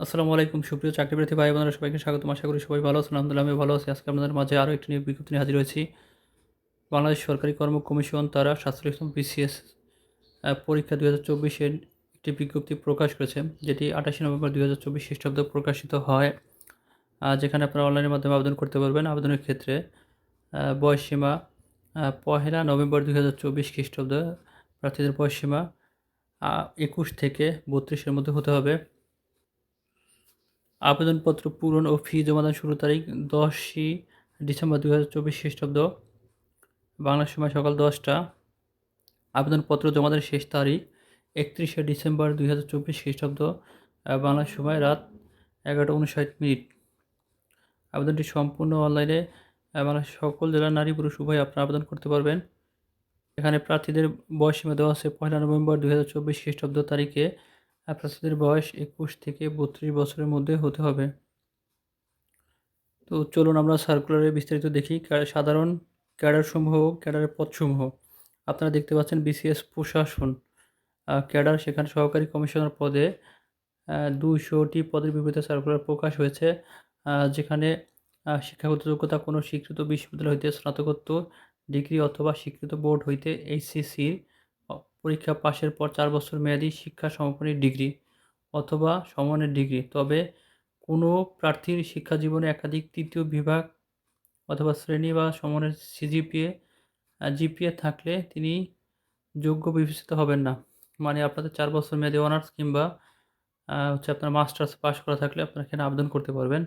আসসালামু আলাইকুম, সুপ্রিয় চাকরিপ্রার্থী ভাই বোনেরা, সবাইকে স্বাগতম। আশা করি সবাই ভালো আছেন। আলহামদুলিল্লাহ আমি ভালো আছি। আজকে আপনাদের মাঝে আরও একটি নিয়োগ বিজ্ঞপ্তি নিয়ে হাজির হয়েছি। বাংলাদেশ সরকারি কর্ম কমিশন তারা সাতচল্লিশতম বিসিএস পরীক্ষা দুই হাজার চব্বিশের একটি বিজ্ঞপ্তি প্রকাশ করেছে, যেটি আঠাশে নভেম্বর দুই হাজার চব্বিশ খ্রিস্টাব্দে প্রকাশিত হয় যেখানে আপনারা অনলাইনের মাধ্যমে আবেদন করতে পারবেন। আবেদনের ক্ষেত্রে বয়সসীমা পহেলা নভেম্বর দুই হাজার চব্বিশ খ্রিস্টাব্দ প্রার্থীদের বয়সসীমা একুশ থেকে বত্রিশের মধ্যে হতে হবে। আবেদনপত্র পূরণ ও ফি জমাদান শুরু তারিখ দশই ডিসেম্বর দু হাজার চব্বিশ খ্রিস্টাব্দ। বাংলা সময় সকাল দশটা। আবেদনপত্র জমাদানের শেষ তারিখ একত্রিশে ডিসেম্বর দুই হাজার চব্বিশ খ্রিস্টাব্দ। আহ, বাংলা সময় রাত এগারোটা উনষাট মিনিট। আবেদনটি সম্পূর্ণ অনলাইনে বাংলাদেশের সকল জেলার নারী পুরুষ উভয় আপনারা আবেদন করতে পারবেন। এখানে প্রার্থীদের বয়সসীমা দেওয়া আছে পয়লা নভেম্বর দুই হাজার চব্বিশ খ্রিস্টাব্দ তারিখে। আর প্রার্থীদের বয়স একুশ থেকে বত্রিশ বছরের মধ্যে হতে হবে। তো চলুন আমরা সার্কুলারে বিস্তারিত দেখি। সাধারণ ক্যাডারসমূহ ক্যাডারের পদসমূহ আপনারা দেখতে পাচ্ছেন বিসিএস প্রশাসন। ক্যাডার সেখানে সহকারী কমিশনার পদে দুশোটি পদের বিপরীতে সার্কুলার প্রকাশ হয়েছে। যেখানে শিক্ষাগত যোগ্যতা কোনো স্বীকৃত বিশ্ববিদ্যালয় হইতে স্নাতকোত্তর, ডিগ্রি অথবা স্বীকৃত বোর্ড হইতে এইচসিসির পরীক্ষা পাশের পর চার বছর মেয়াদী শিক্ষা সমাপনী ডিগ্রি অথবা সমানের ডিগ্রি। তবে কোনো প্রার্থীর শিক্ষা জীবনে একাধিক তৃতীয় বিভাগ অথবা শ্রেণি বা সমানের সিজিপিএ জিপিএ থাকলে তিনি যোগ্য বিবেচিত হবেন না। মানে আপনাদের চার বছর মেয়াদী অনার্স কিংবা হচ্ছে আপনার মাস্টার্স পাশ করা থাকলে আপনারা এখানে আবেদন করতে পারবেন।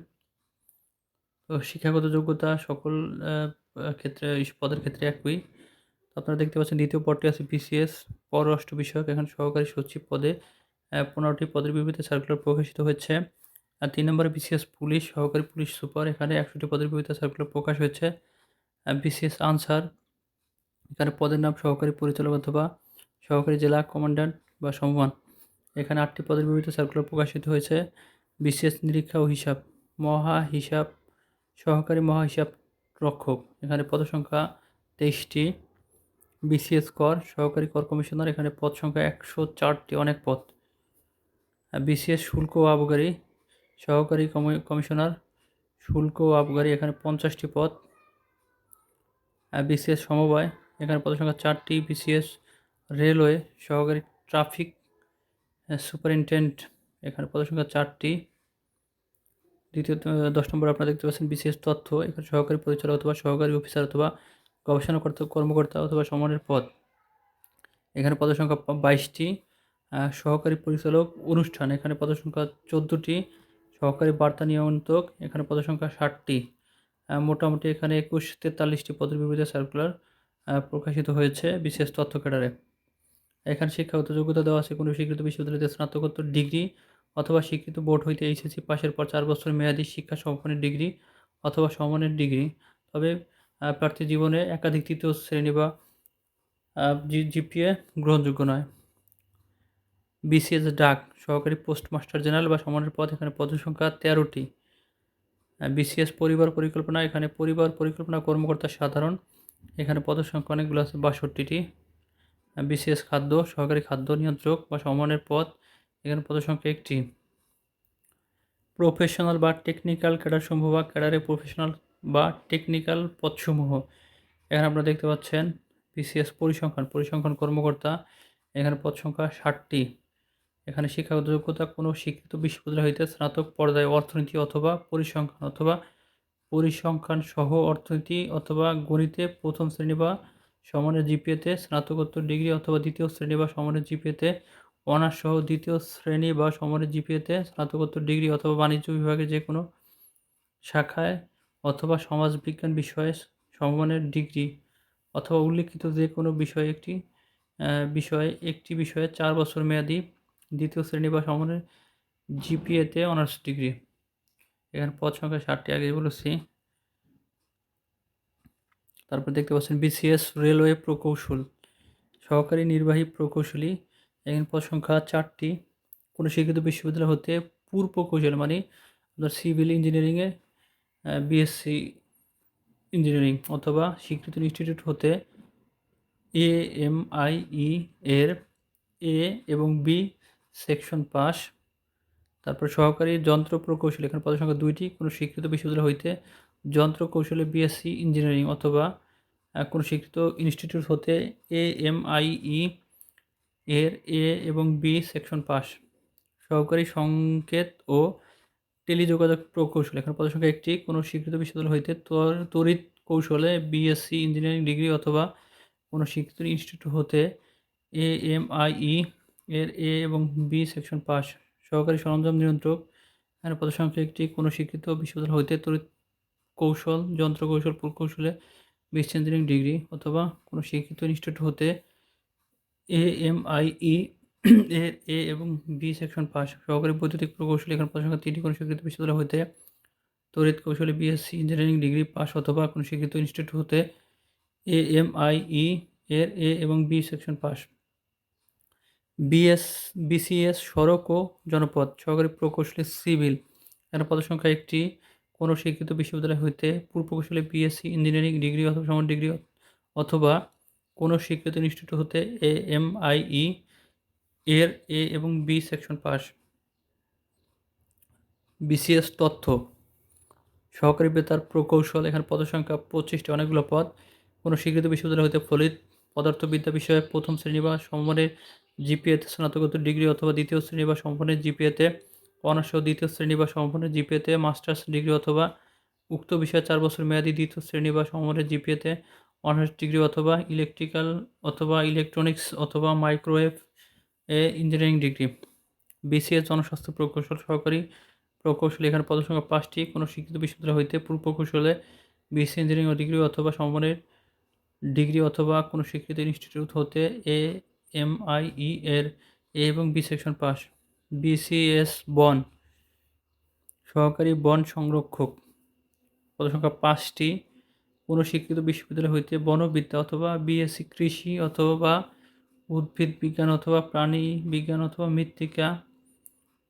তো শিক্ষাগত যোগ্যতা সকল ক্ষেত্রে, পদের ক্ষেত্রে একই। আপনারা দেখতে পাচ্ছেন দ্বিতীয় পদটি আছে বিসিএস পররাষ্ট্র বিষয়ক এখানে সহকারী সচিব পদে পনেরোটি পদের বিপরীতে সার্কুলার প্রকাশিত হয়েছে। আর তিন নম্বরে বিসিএস পুলিশ, সহকারী পুলিশ সুপার, এখানে একশোটি পদের বিপরীতে সার্কুলার প্রকাশ হয়েছে। বিসিএস আনসার, এখানে পদের নাম সহকারী পরিচালক অথবা সহকারী জেলা কমান্ড্যান্ট বা সমমান। এখানে আটটি পদের বিপরীতে সার্কুলার প্রকাশিত হয়েছে। বিশেষ নিরীক্ষা ও হিসাব, মহা হিসাব, সহকারী মহা হিসাব রক্ষক। এখানে পদসংখ্যা তেইশটি। বিসিএস কর, সহকারী কর কমিশনার, এখানে পদ সংখ্যা একশো চারটি, অনেক পদ। বিসিএস শুল্ক ও আবগারি, সহকারী কমি- কমিশনার, শুল্ক ও আবগারি, এখানে পঞ্চাশটি পদ। বিসিএস সমবায়, এখানে পদ সংখ্যা চারটি, বিসিএস রেলওয়ে, সহকারী ট্রাফিক সুপারিনটেন্ডেন্ট, এখানে পদ সংখ্যা চারটি। দ্বিতীয় দশ নম্বর আপনারা দেখতে পাচ্ছেন বিশেষ তথ্য, এখানে সহকারী পরিচালক অথবা সহকারী অফিসার অথবা গবেষণা কর্তা- কর্মকর্তা অথবা সমানের পদ এখানে পদ সংখ্যা বাইশটি সহকারী পরিচালক অনুষ্ঠান। এখানে পদ সংখ্যা চোদ্দোটি, সহকারী বার্তা নিয়ন্ত্রক। এখানে পদ সংখ্যা ষাটটি মোটামুটি এখানে একুশ, তেতাল্লিশটি পদের বিপরীতে সার্কুলার প্রকাশিত হয়েছে বিশেষ তথ্য ক্যাডারে। এখানে শিক্ষাগত যোগ্যতা দেওয়া আছে কোনো স্বীকৃত বিশ্ববিদ্যালয়তে স্নাতকোত্তর ডিগ্রি অথবা স্বীকৃত বোর্ড হইতে এইচএসসি পাশের পর চার বছর মেয়াদী শিক্ষা সমাপনের ডিগ্রি অথবা সমানের ডিগ্রি। তবে প্রার্থী জীবনে একাধিক তৃতীয় শ্রেণি বা জিপিএ গ্রহণযোগ্য নয়। বিসিএস ডাক সহকারী পোস্টমাস্টার জেনারেল বা সমানের পদ, এখানে পদ সংখ্যা তেরোটি। বিসিএস পরিবার পরিকল্পনা, এখানে পরিবার পরিকল্পনা কর্মকর্তা সাধারণ, এখানে পদের সংখ্যা অনেকগুলো আছে, বাষট্টিটি। বিসিএস খাদ্য সহকারী খাদ্য নিয়ন্ত্রক বা সমানের পদ, এখানে পদের সংখ্যা একটি। প্রফেশনাল বা টেকনিক্যাল ক্যাডারসমূহ বা ক্যাডারে প্রফেশনাল বা টেকনিক্যাল পদসমূহ। এখানে আপনারা দেখতে পাচ্ছেন বিসিএস পরিসংখ্যান পরিসংখ্যান কর্মকর্তা। এখানে পদ সংখ্যা ষাটটি। এখানে শিক্ষাগত যোগ্যতা কোনো স্বীকৃত বিশ্ববিদ্যালয় হইতে স্নাতক পর্যায়ে অর্থনীতি অথবা পরিসংখ্যান অথবা পরিসংখ্যান সহ অর্থনীতি অথবা গণিতে প্রথম শ্রেণি বা সমানের জিপিএতে স্নাতকোত্তর ডিগ্রি অথবা দ্বিতীয় শ্রেণি বা সমানের জিপিএতে অনার্স সহ দ্বিতীয় শ্রেণি বা সমানের জিপিএতে স্নাতকোত্তর ডিগ্রি অথবা বাণিজ্য বিভাগে যে কোনো শাখায় অথবা সমাজবিজ্ঞান বিষয়ে সমমানের ডিগ্রি অথবা উল্লিখিত যে কোনো বিষয়ে একটি বিষয়ে একটি বিষয়ে চার বছর মেয়াদি দ্বিতীয় শ্রেণি বা সমানের জিপিএতে অনার্স ডিগ্রি। এখানে পদ সংখ্যা ষাটটি আগে বলেছি। তারপর দেখতে পাচ্ছেন বিসিএস রেলওয়ে প্রকৌশল, সহকারী নির্বাহী প্রকৌশলী। এখানে পদ সংখ্যা চারটি। কোনো শিক্ষিত বিশ্ববিদ্যালয় হতে পূর্ব প্রকৌশল মানে আপনার সিভিল ইঞ্জিনিয়ারিংয়ে বিএসসি ইঞ্জিনিয়ারিং অথবা স্বীকৃত ইনস্টিটিউট হতে এ এম আই ই এর এ এবং বি সেকশন পাস তারপর সহকারী যন্ত্র প্রকৌশল, এখানে পদের সংখ্যা দুইটি। কোনো স্বীকৃত বিশ্ববিদ্যালয় হইতে যন্ত্র কৌশলে বিএসসি ইঞ্জিনিয়ারিং অথবা কোনো স্বীকৃত ইনস্টিটিউট হতে এ এম আই ই এর এ এবং বি সেকশন পাস সহকারী সংকেত ও টেলিযোগাযোগ প্রকৌশল। এখানে পদের সংখ্যা একটি। কোনো স্বীকৃত বিশ্ববিদ্যালয় হইতে তড়িৎ কৌশলে বিএসসি ইঞ্জিনিয়ারিং ডিগ্রি অথবা কোনো স্বীকৃত ইনস্টিটিউট হতে এ এম আই ই এর এ এবং বি সেকশন পাস সহকারী সরঞ্জাম নিয়ন্ত্রক। এখানে পদের সংখ্যা একটি। কোনো স্বীকৃত বিশ্ববিদ্যালয় হইতে তড়িৎ কৌশল, যন্ত্র কৌশল প্রকৌশলে বিএসসি ইঞ্জিনিয়ারিং ডিগ্রি অথবা কোনো স্বীকৃত ইনস্টিটিউট হতে এ এম আই ই এর এ এবং বি সেকশন পাস সহকারী বৈদ্যুতিক প্রকৌশলী এখানে সংখ্যা তিনটি কোনো স্বীকৃত বিশ্ববিদ্যালয় হতে তড়িৎ কৌশলে বিএসসি ইঞ্জিনিয়ারিং ডিগ্রি পাস অথবা কোনো স্বীকৃত ইনস্টিটিউট হতে এ এম আই ই এর এ এবং B section pass BS BCS সড়ক ও জনপথ সহকারী প্রকৌশলী সিভিল এখানে পদের সংখ্যা একটি কোনো স্বীকৃত বিশ্ববিদ্যালয় হইতে পূর্ব কৌশলে বিএসসি ইঞ্জিনিয়ারিং ডিগ্রি অথবা সমান ডিগ্রি অথবা কোনো স্বীকৃত ইনস্টিটিউট হতে এ এম আই ই এর এ এবং বি সেকশন পাস বিসিএস তথ্য। সহকারী বেতার প্রকৌশল, এখানে পদসংখ্যা পঁচিশটি, অনেকগুলো পদ। কোনো স্বীকৃত বিশ্ববিদ্যালয় হতে ফলিত পদার্থবিদ্যা বিষয়ে প্রথম শ্রেণি বা সমমানের জিপিএতে স্নাতকোত্তর ডিগ্রি অথবা দ্বিতীয় শ্রেণি বা সমমানের জিপিএতে অনার্স দ্বিতীয় শ্রেণি বা সমমানের জিপিএতে মাস্টার্স ডিগ্রি অথবা উক্ত বিষয়ে চার বছর মেয়াদী দ্বিতীয় শ্রেণি বা সমমানের জিপিএতে অনার্স ডিগ্রি অথবা ইলেকট্রিক্যাল অথবা ইলেকট্রনিক্স অথবা মাইক্রোওয়েভ এ ইঞ্জিনিয়ারিং ডিগ্রি বিসিএস জনস্বাস্থ্য প্রকৌশল সহকারী প্রকৌশলী। এখানে পদসংখ্যা পাঁচটি। কোনো শিক্ষিত বিশ্ববিদ্যালয় হইতে পূর্ব প্রকৌশলে বিএসসি ইঞ্জিনিয়ারিং ডিগ্রি অথবা সমমানের ডিগ্রি অথবা কোনো স্বীকৃত ইনস্টিটিউট হতে এ এম আই ই এর এ এবং বি সেকশন পাস বিসিএস বন সহকারী বন সংরক্ষক। পদসংখ্যা পাঁচটি। কোনো স্বীকৃত বিশ্ববিদ্যালয় হইতে বনবিদ্যা অথবা বিএসসি কৃষি অথবা উদ্ভিদ বিজ্ঞান অথবা প্রাণী বিজ্ঞান অথবা মৃত্তিকা,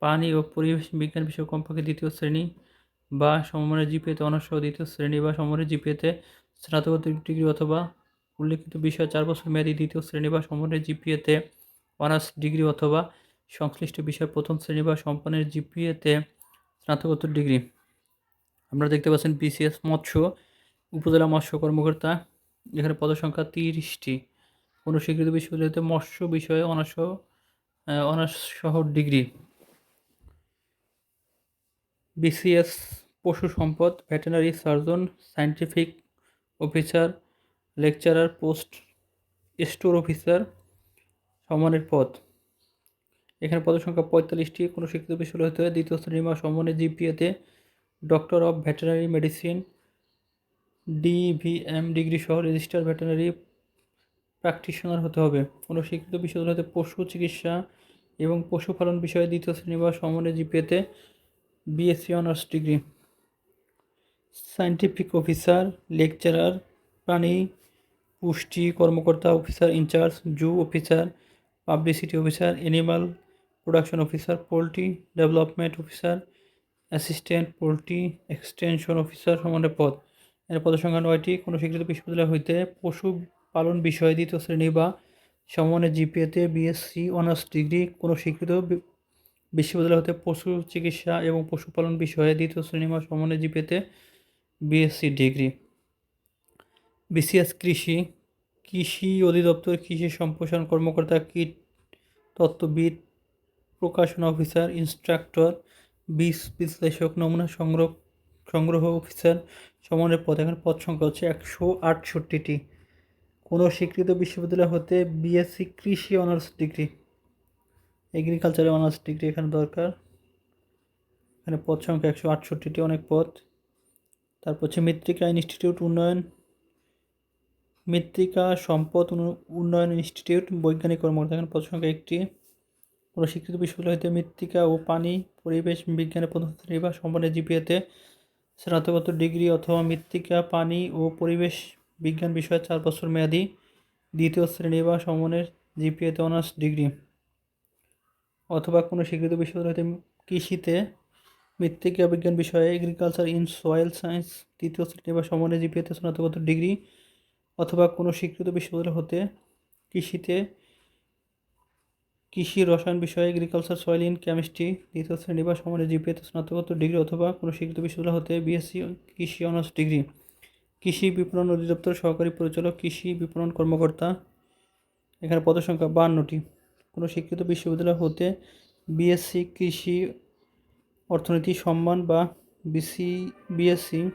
পানি ও পরিবেশ বিজ্ঞান বিষয় কমপক্ষে দ্বিতীয় শ্রেণি বা সমমানের জিপিএতে অনার্স দ্বিতীয় শ্রেণি বা সমমানের জিপিএতে স্নাতকোত্তর ডিগ্রি অথবা উল্লেখিত বিষয় চার বছর মেয়াদী দ্বিতীয় শ্রেণি বা সমমানের জিপিএতে অনার্স ডিগ্রি অথবা সংশ্লিষ্ট বিষয় প্রথম শ্রেণি বা সম্পন্নের জিপিএতে স্নাতকোত্তর ডিগ্রি। আপনারা দেখতে পাচ্ছেন বিসিএস মৎস্য উপজেলা মৎস্য কর্মকর্তা। এখানে পদসংখ্যা তিরিশটি। কোনো স্বীকৃত বিশ্ববিদ্যালয়তে মৎস্য বিষয়ে অনার্স অনার্স সহ ডিগ্রি। বিসিএস পশু সম্পদ veterinary surgeon scientific officer, lecturer, post store officer সম্মানের পদ। এখানে পদের সংখ্যা পঁয়তাল্লিশটি। কোনো শিক্ষিত বিশ্ববিদ্যালয় হতে দ্বিতীয় শ্রেণি বা সমানের জিপিএতে doctor of veterinary medicine DVM degree সহ রেজিস্টার ভেটেনারি প্র্যাকটিশনার হতে হবে। কোনো স্বীকৃত বিশ্ববিদ্যালয় হতে পশু চিকিৎসা এবং পশুপালন বিষয়ে দ্বিতীয় শ্রেণি বা সমানের জিপিএতে BSc honours degree. Scientific officer lecturer প্রাণী পুষ্টি কর্মকর্তা officer in charge zoo officer publicity officer animal production officer poultry development officer assistant poultry extension officer সমানের পদ। এর পদের সংখ্যা নয়টি। কোনো স্বীকৃত বিশ্ববিদ্যালয় হইতে পশু পালন বিষয়ে দ্বিতীয় শ্রেণি বা সমানের জিপিএতে বিএসসি অনার্স ডিগ্রি কোনো স্বীকৃত বিশ্ববিদ্যালয় হতে পশু চিকিৎসা এবং পশুপালন বিষয়ে দ্বিতীয় শ্রেণি বা সমানের জিপিএতে বিএসসি ডিগ্রি। বিসিএস কৃষি কৃষি অধিদপ্তর, কৃষি সম্প্রসারণ কর্মকর্তা, কীট তত্ত্ববিদ, প্রকাশনা অফিসার, ইনস্ট্রাক্টর, বীজ বিশ্লেষক, নমুনা সংগ্রহ সংগ্রহ অফিসার সমানের পদ। এখানে পদ সংখ্যা হচ্ছে একশো আটষট্টিটি। কোনো স্বীকৃত বিশ্ববিদ্যালয় হতে বিএসসি কৃষি অনার্স ডিগ্রি। এগ্রিকালচারে অনার্স ডিগ্রি এখানে দরকার। এখানে পদ সংখ্যা একশো আটষট্টিটি, অনেক পদ। তারপর হচ্ছে মৃত্তিকা ইনস্টিটিউট উন্নয়ন। মৃত্তিকা সম্পদ উন্নয়ন ইনস্টিটিউট, বৈজ্ঞানিক কর্মকর্তা, এখানে পদ সংখ্যা একটি। কোনো স্বীকৃত বিশ্ববিদ্যালয় হতে মৃত্তিকা ও পানি, পরিবেশ বিজ্ঞানের প্রথম শ্রেণি বা সম্পন্নের জিপিএতে স্নাতকোত্তর ডিগ্রি অথবা মৃত্তিকা, পানি ও পরিবেশ বিজ্ঞান বিষয়ে চার বছর মেয়াদী দ্বিতীয় শ্রেণি বা সমনের জিপিএতে অনার্স ডিগ্রি অথবা কোনো স্বীকৃত বিশ্ববিদ্যালয় হতে কৃষিতে মৃত্তিকা বিজ্ঞান বিষয়ে এগ্রিকালচার ইন সয়েল সায়েন্স তৃতীয় শ্রেণি বা সমনের জিপিএতে স্নাতকোত্তর ডিগ্রি অথবা কোনো স্বীকৃত বিশ্ববিদ্যালয় হতে কৃষিতে কৃষি রসায়ন বিষয়ে এগ্রিকালচার সয়েল ইন কেমিস্ট্রি দ্বিতীয় শ্রেণি বা সমানের জিপিএতে স্নাতকোত্তর ডিগ্রি অথবা কোনো স্বীকৃত বিশ্ববিদ্যালয় হতে বিএসসি কৃষি অনার্স ডিগ্রি কৃষি বিপণন অধিদপ্তর সহকারী পরিচালক, কৃষি বিপণন কর্মকর্তা। এখানে পদের সংখ্যা বান্নটি কোনো শিক্ষিত বিশ্ববিদ্যালয় হতে বিএসসি কৃষি অর্থনীতি সম্মান বা বিসি, বিএসসি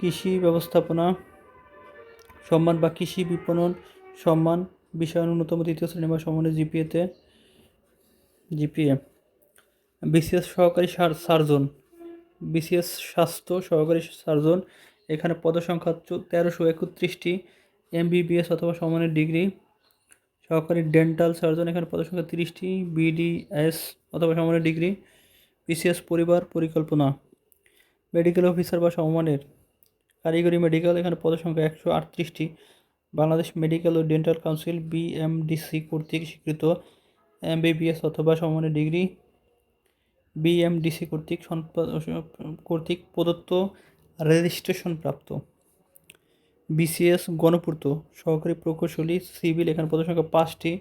কৃষি ব্যবস্থাপনা সম্মান বা কৃষি বিপণন সম্মান বিষয় ন্যূনতম দ্বিতীয় শ্রেণি বা সমানের জিপিএতে জিপিএ। বিসিএস সহকারী সার- সার্জন। বিসিএস স্বাস্থ্য সহকারী সার্জন। এখানে পদসংখ্যা তেরোশো একত্রিশটি, এমবিবিএস অথবা সমানের ডিগ্রি। সহকারী ডেন্টাল সার্জন এখানে পদসংখ্যা তিরিশটি, বিডিএস অথবা সমানের ডিগ্রি। বিসিএস পরিবার পরিকল্পনা, মেডিকেল অফিসার বা সমমানের। কারিগরি মেডিকেল এখানে পদসংখ্যা একশো আটত্রিশটি। বাংলাদেশ মেডিকেল ও ডেন্টাল কাউন্সিল, বিএমডিসি কর্তৃক স্বীকৃত। এমবিবিএস অথবা সমমানের ডিগ্রি। বিএমডিসি কর্তৃক কর্তৃক প্রদত্ত রেজিস্ট্রেশন প্রাপ্ত। বিসিএস গণপূর্ত। সহকারী প্রকৌশলী, সিভিল এখানে পদসংখ্যা পাঁচটি।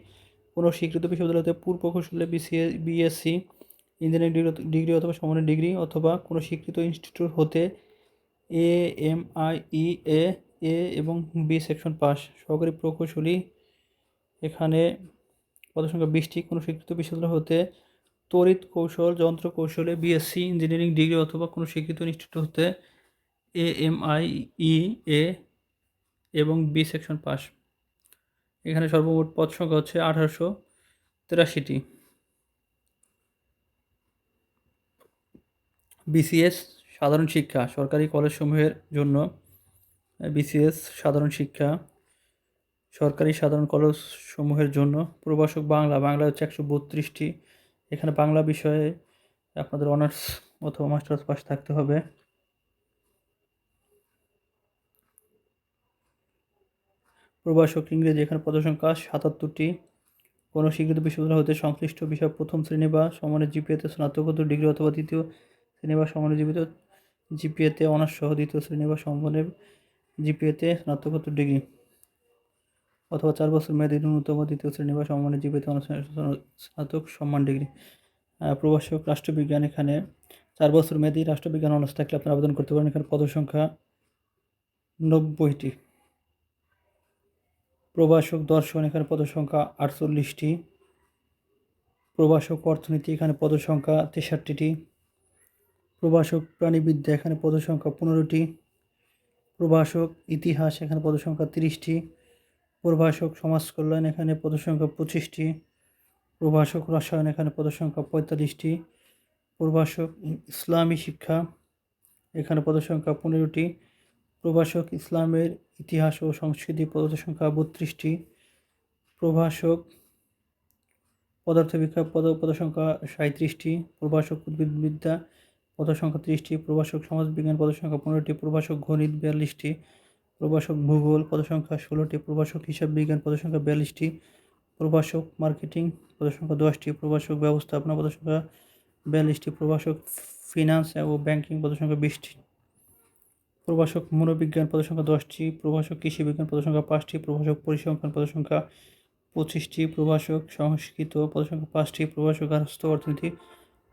কোনো স্বীকৃত বিশ্ববিদ্যালয়তে পূর্ব প্রকৌশলে BCA BSc engineering degree degree অথবা সমানের ডিগ্রি অথবা কোনো স্বীকৃত ইনস্টিটিউট হতে এ এম আই ই এ এ এবং বি সেকশন পাস। সহকারী প্রকৌশলী, এখানে পদসংখ্যা বিশটি। কোনো স্বীকৃত বিশ্ববিদ্যালয় হতে তড়িৎ কৌশল যন্ত্র কৌশলে বিএসসি ইঞ্জিনিয়ারিং ডিগ্রি অথবা কোনো স্বীকৃত ইনস্টিটিউট হতে এ এম আই ই এ এবং বি সেকশন পাস এখানে সর্বমোট পদ সংখ্যা হচ্ছে আঠারোশো তেরাশিটি। বিসিএস সাধারণ শিক্ষা, সরকারি কলেজসমূহের জন্য বিসিএস সাধারণ শিক্ষা, সরকারি সাধারণ কলেজসমূহের জন্য। প্রবাসক বাংলা বাংলা হচ্ছে একশো বত্রিশটি। এখানে বাংলা বিষয়ে আপনাদের অনার্স অথবা মাস্টার্স পাস থাকতে হবে। প্রভাষক ইংরেজি এখানে পদসংখ্যা সাতাত্তরটি। কোনো স্বীকৃত বিশ্ববিদ্যালয় হতে সংশ্লিষ্ট বিষয় প্রথম শ্রেণি বা সমানের জিপিএতে স্নাতকোত্তর ডিগ্রি অথবা দ্বিতীয় শ্রেণি বা সমানের জীবিত জিপিএতে অনার্স সহ দ্বিতীয় শ্রেণি বা সমানের জিপিএতে স্নাতকোত্তর ডিগ্রি অথবা চার বছর মেয়াদী ন্যূনতম দ্বিতীয় শ্রেণি বা জিপিএতে অনার্স স্নাতক সম্মান ডিগ্রি। প্রভাষক, রাষ্ট্রবিজ্ঞান এখানে চার বছর মেয়াদী রাষ্ট্রবিজ্ঞান অনার্স থাকলে আপনি আবেদন করতে পারেন। এখানে পদসংখ্যা নব্বইটি। প্রভাষক, দর্শন, এখানে পদসংখ্যা আটচল্লিশটি। প্রভাষক, অর্থনীতি, এখানে পদসংখ্যা তেষট্টিটি। প্রভাষক, প্রাণীবিদ্যা, এখানে পদসংখ্যা পনেরোটি। প্রভাষক, ইতিহাস, এখানে পদসংখ্যা তিরিশটি। প্রভাষক সমাজ কল্যাণ এখানে পদসংখ্যা পঁচিশটি প্রভাষক রসায়ন এখানে পদসংখ্যা পঁয়তাল্লিশটি প্রভাষক ইসলামী শিক্ষা এখানে পদসংখ্যা পনেরোটি প্রভাষক ইসলামের ইতিহাস ও সংস্কৃতি পদসংখ্যা বত্রিশটি প্রভাষক পদার্থবিজ্ঞান পদ, পদসংখ্যা সাঁত্রিশটি প্রভাষক উদ্ভিদবিদ্যা পদসংখ্যা ত্রিশটি প্রভাষক সমাজবিজ্ঞান পদসংখ্যা পনেরোটি প্রভাষক গণিত বিয়াল্লিশটি প্রভাষক ভূগোল, পদসংখ্যা ষোলোটি, প্রভাষক হিসাব বিজ্ঞান পদসংখ্যা বিয়াল্লিশটি, প্রভাষক মার্কেটিং পদসংখ্যা দশটি, প্রভাষক ব্যবস্থাপনা পদসংখ্যা বিয়াল্লিশটি, প্রভাষক ফিনান্স ও ব্যাংকিং পদসংখ্যা বিশটি, প্রভাষক মনোবিজ্ঞান পদসংখ্যা দশটি, প্রভাষক কৃষি বিজ্ঞান পদসংখ্যা পাঁচটি, প্রভাষক পরিসংখ্যান পদসংখ্যা পঁচিশটি, প্রভাষক সংস্কৃত পদসংখ্যা পাঁচটি, প্রভাষক গার্হস্থ্য অর্থনীতি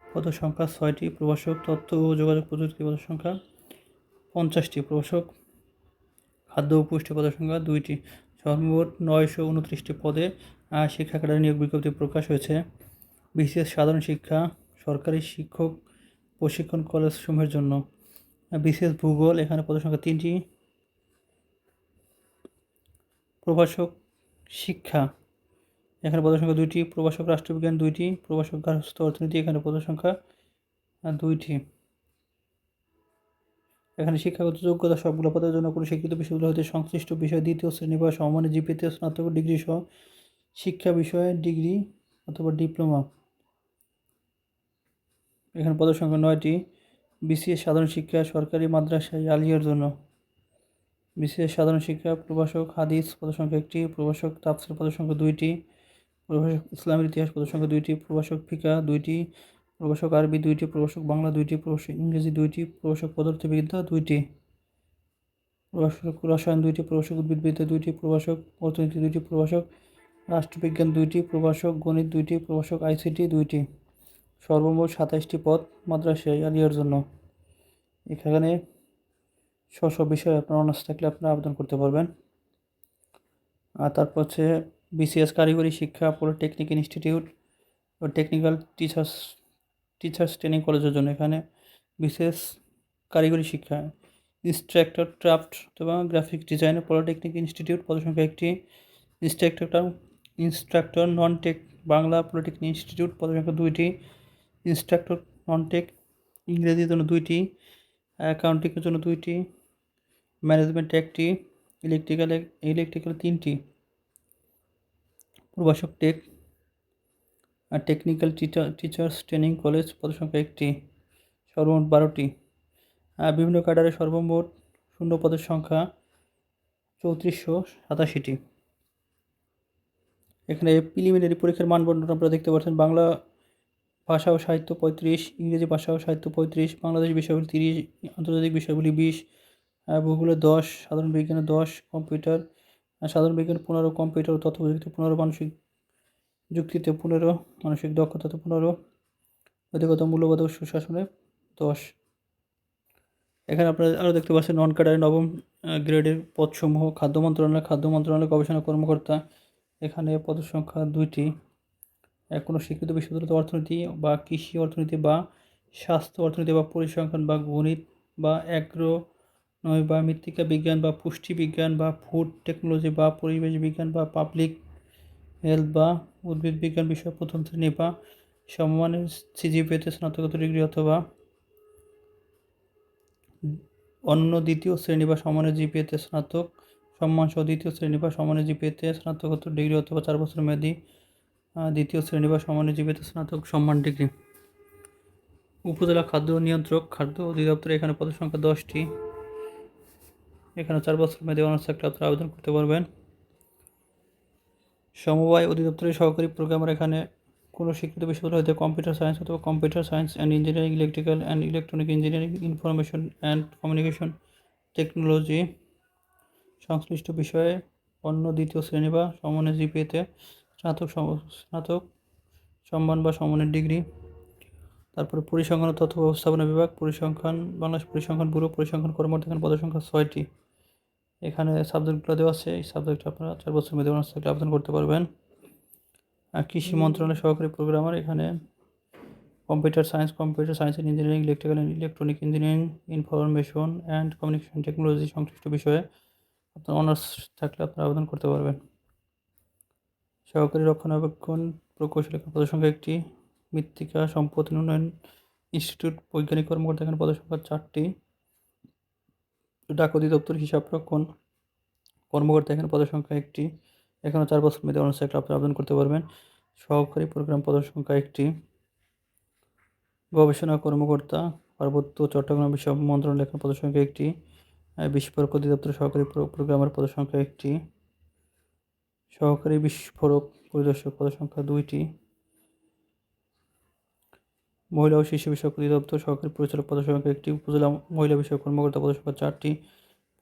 পদসংখ্যা ছয়টি, প্রভাষক তথ্য ও যোগাযোগ প্রযুক্তি পদসংখ্যা পঞ্চাশটি, প্রভাষক খাদ্য ও পুষ্টি পদসংখ্যা দুইটি সর্বমোট নয়শো উনত্রিশটি পদে শিক্ষা ক্যাডার নিয়োগ বিজ্ঞপ্তি প্রকাশ হয়েছে। বিশেষ সাধারণ শিক্ষা সরকারি শিক্ষক প্রশিক্ষণ কলেজসমূহের জন্য। বিশেষ ভূগোল এখানে পদসংখ্যা তিনটি। প্রভাষক শিক্ষা এখানে পদসংখ্যা দুইটি। প্রভাষক রাষ্ট্রবিজ্ঞান দুইটি। প্রভাষক গার্হস্থ্য অর্থনীতি এখানে পদসংখ্যা আহ, দুইটি। এখানে শিক্ষাগত যোগ্যতা সবগুলো পদের জন্য কোনো শিক্ষিত বিশ্ববিদ্যালয় হতে সংশ্লিষ্ট বিষয়, দ্বিতীয় শ্রেণি বা সমমানের জিপিতে স্নাতক ডিগ্রি সহ শিক্ষা বিষয়ে ডিগ্রি অথবা ডিপ্লোমা। এখানে পদের সংখ্যা নয়টি। বিসিএস সাধারণ শিক্ষা সরকারি মাদ্রাসায় আলিয়ার জন্য। বিসিএস সাধারণ শিক্ষা প্রভাষক হাদিস পদসংখ্যা একটি, প্রভাষক তাফসির পদসংখ্যা দুইটি, প্রভাষক ইসলামের ইতিহাস পদসংখ্যা দুইটি, প্রভাষক ফিকা দুইটি প্রভাষক আরবি দুইটি, প্রভাষক বাংলা দুইটি, প্রভাষক ইংরেজি দুইটি, প্রভাষক পদার্থবিদ্যা দুইটি। প্রভাষক রসায়ন দুইটি, প্রভাষক উদ্ভিদবিদ্যা দুইটি, প্রভাষক অর্থনীতি দুইটি, প্রভাষক রাষ্ট্রবিজ্ঞান দুইটি, প্রভাষক গণিত দুইটি, প্রভাষক আইসিটি দুইটি। সর্বমোট সাতাইশটি পদ মাদ্রাসা আলিয়ার জন্য। এখানে স্ব বিষয়ে আপনার অনার্স থাকলে আপনারা আবেদন করতে পারবেন। আর তারপর হচ্ছে বিসিএস কারিগরি শিক্ষা পলিটেকনিক ইনস্টিটিউট ও টেকনিক্যাল টিচার্স টিচার্স ট্রেনিং কলেজের জন্য এখানে বিশেষ কারিগরি শিক্ষা। ইনস্ট্রাক্টর ক্রাফট অথবা গ্রাফিক ডিজাইন পলিটেকনিক ইনস্টিটিউট পদসংখ্যা একটি। Instructor instructor non tech Bangla polytechnic institute পদসংখ্যা দুইটি। ইনস্ট্রাক্টর নন টেক ইংরেজির জন্য দুইটি অ্যাকাউন্টিংয়ের জন্য দুইটি ম্যানেজমেন্ট একটি ইলেকট্রিক্যাল ইলেকট্রিক্যাল তিনটি। প্রভাষক tech technical teacher teachers training college পদসংখ্যা একটি, সর্বমোট বারোটি। বিভিন্ন ক্যাডারে সর্বমোট শূন্য পদের সংখ্যা চৌত্রিশশো সাতাশিটি। এখানে প্রিলিমিনারি পরীক্ষার মানবন্ধন আপনারা দেখতে পাচ্ছেন। বাংলা ভাষা ও সাহিত্য পঁয়ত্রিশ, ইংরেজি ভাষা ও সাহিত্য পঁয়ত্রিশ, বাংলাদেশ বিষয়গুলি তিরিশ, আন্তর্জাতিক বিষয়গুলি বিশ ভূগোলে দশ, সাধারণ বিজ্ঞানে দশ, কম্পিউটার সাধারণ বিজ্ঞান পনেরো, কম্পিউটার তথ্য প্রযুক্তি পনেরো, মানসিক যুক্তিতে পনেরো, মানসিক দক্ষতাতে পনেরো অধিকত মূল্যবোধ ও সুশাসনে দশ। এখানে আপনারা আরও দেখতে পাচ্ছেন নন ক্যাডারে নবম গ্রেডের পদসমূহ, খাদ্য মন্ত্রণালয় খাদ্য মন্ত্রণালয়, গবেষণা কর্মকর্তা, এখানে পদের সংখ্যা দুইটি কোনো স্বীকৃত বিশ্ববিদ্যালয় অর্থনীতি বা কৃষি অর্থনীতি বা স্বাস্থ্য অর্থনীতি বা পরিসংখ্যান বা গণিত বা অ্যাগ্রো নয় বা মৃত্তিকা বিজ্ঞান বা পুষ্টি বিজ্ঞান বা ফুড টেকনোলজি বা পরিবেশ বিজ্ঞান বা পাবলিক হেলথ বা উদ্ভিদ বিজ্ঞান বিষয় প্রথম শ্রেণি বা সমমানের সিজিপিএতে স্নাতকোত্তর ডিগ্রি অথবা অন্য দ্বিতীয় শ্রেণি বা সমানের জিপিএতে স্নাতক, সম্মান সহ দ্বিতীয় শ্রেণি বা সমানের জিপিএতে স্নাতকোত্তর ডিগ্রি অথবা চার বছর মেয়াদী দ্বিতীয় শ্রেণি বা সমানের জিপিএতে স্নাতক, সম্মান ডিগ্রি। উপজেলা খাদ্য নিয়ন্ত্রক, খাদ্য অধিদপ্তর এখানে পদের সংখ্যা দশটি। এখানে চার বছর মেয়াদী অনার্স থাকলে আপনারা আবেদন করতে পারবেন। সমবায় অধিদপ্তরের সহকারী প্রোগ্রামার এখানে কোনো শিক্ষিত বিশ্ববিদ্যালয় হতে কম্পিউটার সায়েন্স অথবা computer science and engineering, electrical and electronic engineering, information and communication technology সংশ্লিষ্ট বিষয়ে অন্য দ্বিতীয় শ্রেণি বা সমনের জিপিএতে স্নাতক স্নাতক সম্মান বা সমনের ডিগ্রি। তারপরে পরিসংখ্যান তথ্য ব্যবস্থাপনা বিভাগ, পরিসংখ্যান, বাংলাদেশ পরিসংখ্যান ব্যুরো, পরিসংখ্যান কর্মকর্তা পদসংখ্যা ছয়টি। এখানে সাবজেক্টগুলো দেওয়া আছে। এই সাবজেক্ট আপনারা চার বছর মেয়াদী অনার্স থাকলে আবেদন করতে পারবেন। আর কৃষি মন্ত্রণালয়ের সহকারী প্রোগ্রামার এখানে computer science computer science engineering electrical electronic engineering information and communication technology সংশ্লিষ্ট বিষয়ে আপনার অনার্স থাকলে আপনারা আবেদন করতে পারবেন। সহকারী রক্ষণাবেক্ষণ প্রকৌশলী পদসংখ্যা একটি। মৃত্তিকা সম্পদ উন্নয়ন ইনস্টিটিউট বৈজ্ঞানিক কর্মকর্তা এখানে পদসংখ্যা চারটি। ডাক অধিদপ্তর হিসাব রক্ষণ কর্মকর্তা এখানে পদসংখ্যা একটি। এখানে চার বছর মেয়াদী থাকলে আপনারা আবেদন করতে পারবেন। সহকারী প্রোগ্রাম পদসংখ্যা একটি। গবেষণা কর্মকর্তা পার্বত্য চট্টগ্রাম বিশ্ব মন্ত্রণালয় এখানে পদসংখ্যা একটি। বিস্ফোরক অধিদপ্তর সহকারী প্রোগ্রামের পদসংখ্যা একটি। সহকারী বিস্ফোরক পরিদর্শক পদসংখ্যা দুইটি। মহিলা ও শিশু বিষয়ক অধিদপ্তর সহকারী পরিচালক পদসংখ্যা একটি উপজেলা মহিলা বিষয়ক কর্মকর্তা পদসংখ্যা চারটি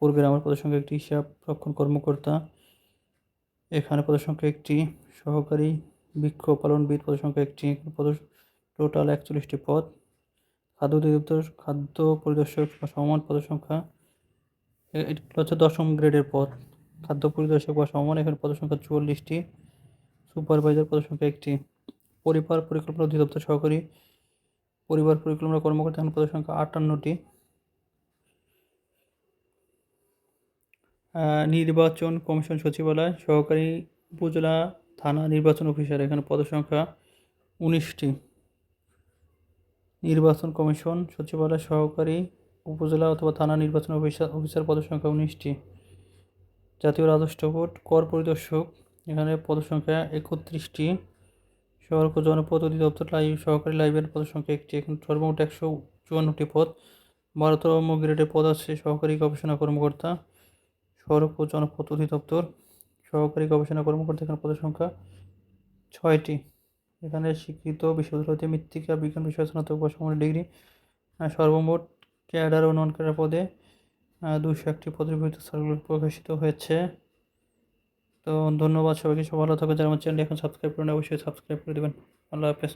পূর্বের আমার পদসংখ্যা একটি, হিসাব রক্ষণ কর্মকর্তা এখানে পদসংখ্যা একটি, সহকারী বৃক্ষ পালনবিদ পদসংখ্যা একটি পদ টোটাল একচল্লিশটি পদ, খাদ্য অধিদপ্তর, খাদ্য পরিদর্শক বা সমান পদসংখ্যা এটি হচ্ছে দশম গ্রেডের পদ, খাদ্য পরিদর্শক বা সমান এখানে পদসংখ্যা চুয়াল্লিশটি, সুপারভাইজার পদসংখ্যা একটি পরিবার পরিকল্পনা অধিদপ্তর সহকারী পরিবার, পরিকল্পনা, কর্মকর্তা এখানে পদের সংখ্যা আটান্নটি। নির্বাচন কমিশন সচিবালয়, সহকারী উপজেলা থানা নির্বাচন অফিসার, এখানে পদের সংখ্যা উনিশটি। নির্বাচন কমিশন সচিবালয়, সহকারী উপজেলা অথবা থানা নির্বাচন অফিসার অফিসার পদের সংখ্যা উনিশটি। জাতীয় রাজস্ব বোর্ড, কর পরিদর্শক, এখানে পদের সংখ্যা একত্রিশটি। সড়ক ও জনপথ অধিদপ্তর লাইভ সহকারী লাইব্রেরি পদের সংখ্যা একটি। এখন সর্বমোট একশো চুয়ান্নটি পদ। বারোতম গ্রেডের পদ আছে সহকারী গবেষণা কর্মকর্তা সড়ক ও জনপথ অধিদপ্তর। সহকারী গবেষণা কর্মকর্তা এখানে পদের সংখ্যা ছয়টি। এখানে স্বীকৃত বিশ্ববিদ্যালয়তে মৃত্তিকা, বিজ্ঞান বিষয়, স্নাতক বা সমান ডিগ্রি। সর্বমোট ক্যাডার ও নন ক্যাডার পদে দুশো একটি পদের বিরুদ্ধে প্রকাশিত হয়েছে। তো ধন্যবাদ সবাইকে সব ভালো থাকবে যারা আমার চ্যানেলটি এখন সাবস্ক্রাইব করেন অবশ্যই সাবস্ক্রাইব করে দেবেন। আল্লাহ হাফেজ।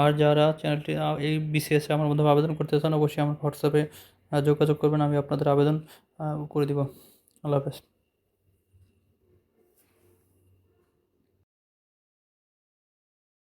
আর যারা চ্যানেলটি, এই বিসিএসে আমার মধ্যে আবেদন করতে চান, অবশ্যই আমার হোয়াটসঅ্যাপে যোগাযোগ করবেন, আমি আপনাদের আবেদন করে দিব। আল্লাহ হাফেজ।